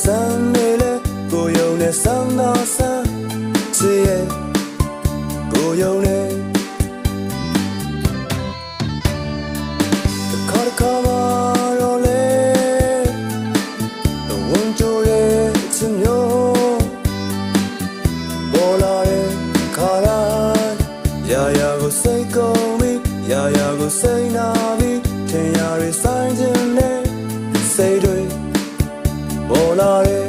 ဆန်းနေလေကိုယုံနဲ့ဆန်းသာဆန်းချစ်ရဲ့ကိုယုံနဲ့တစ်ခါတစ်ခါမှတော့လေဝန်ကြိုရဲ့ချစ်မျိုးပေါ်လာတဲ့ခါတိုင်းရာရာကိုစိတ်ကုန်ပြီးရာရာကိုစိတ်နာပြီးထင်ရာတွေဆိုင်ခြင်းနဲ့စိတ်တွေ ပေါ်လာတဲ့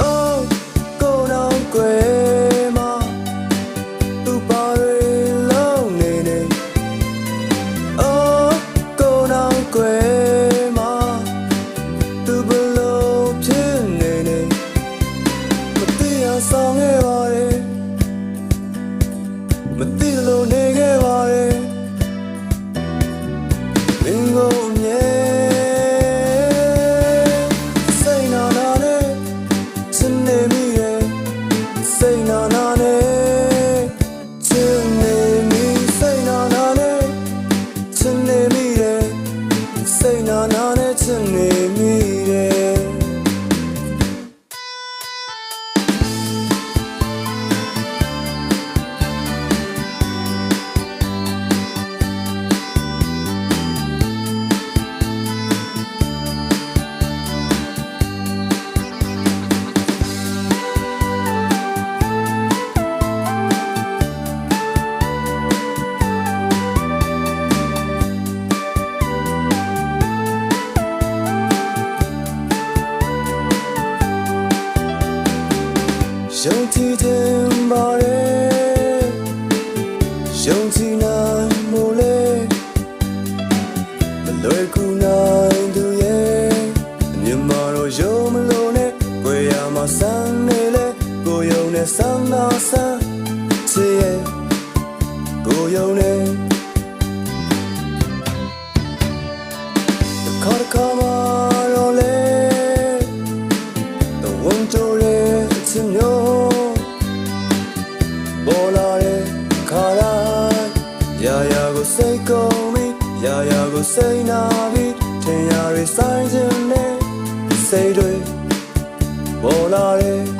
Oh ကိုယ်တော်ကွယ်မှာသူပါတွေလုံးနေနေ Oh ကိုယ်တော်ကွယ်မှာသူဘလို့ဖြစ်နေနေမသိအောင်ဆောင်ခဲ့ပါရဲ့မသိ နာ ကြည်ခြင်းပါတယ်ယုံကြည်နိုင်မို့လေမလွယ်ကူနိုင်သူရဲ့အမြင်မှာတော့ယုံမလို့နဲ့ကိုယ်ရမှာစမ်းနေလေကိုယုံနဲ့စမ်းသာစမ်းချစ်ရဲ့ကိုယုံနဲ့ me Ya ya go say na vi Ten ya re sai jin ne Say do Bolare Oh